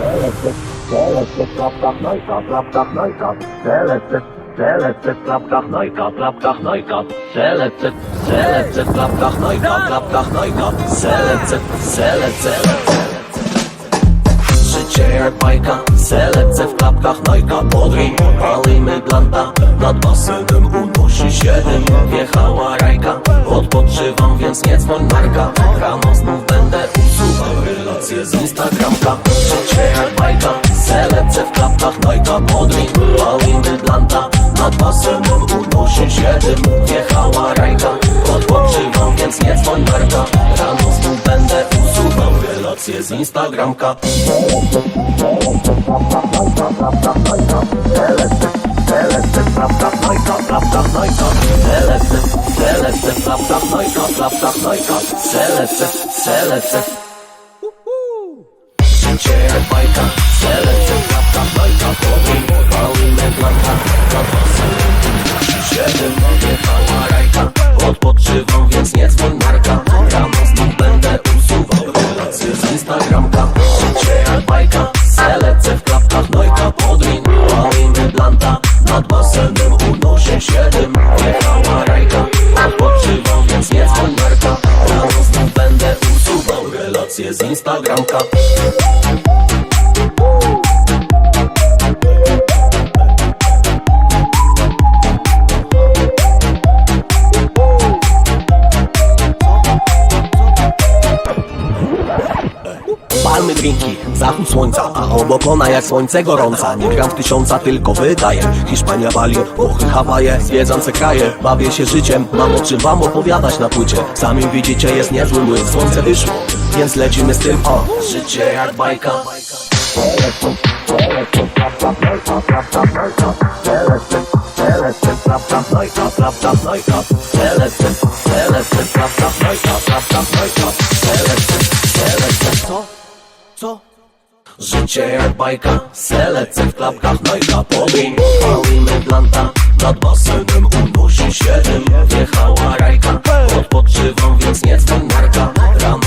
Telecek, klapkach, nojka, klapkach, nojka, telecek, telecek, klapkach, nojka, klapkach, nojka, telecek, telecek, klapkach, nojka, klapkach, nojka, selecek, selecek. Życie jak bajka, selecek w klapkach, nojka, podryj, palimy blanta, nad basenem unosi się wjechała rajka, odpoczywam, więc nie dzwoń marka, rano znów relacje z Instagramka. Życie jak bajka, selecek w klapkach, nojka, podryj, palimy blanta, nad basenem unosi się dym, wjechała rajka, odpoczywam, więc nie dzwoń marka, rano znów będę usuwał relacje z Instagramka. Życie jak noche hay bajka Instagramka. Palmy drinki, zachód słońca A obok ona jak słońce gorąca. Nie gram w tysiąca, tylko wydaję Hiszpania, Bali, Włochy, Hawaje Zwiedzam se kraje, bawię się życiem Mam o czym wam opowiadać na płycie. Sami widzicie, jest niezły Słońce wyszło, więc lecimy z tym. O, życie jak bajka. Co? Co? Życie jak bajka, selecek w klapkach, nojka powin Palimy blanta, nad basenem. Unosi się Wjechała rajka, odpoczywam, więc nie dzwoń marka Rano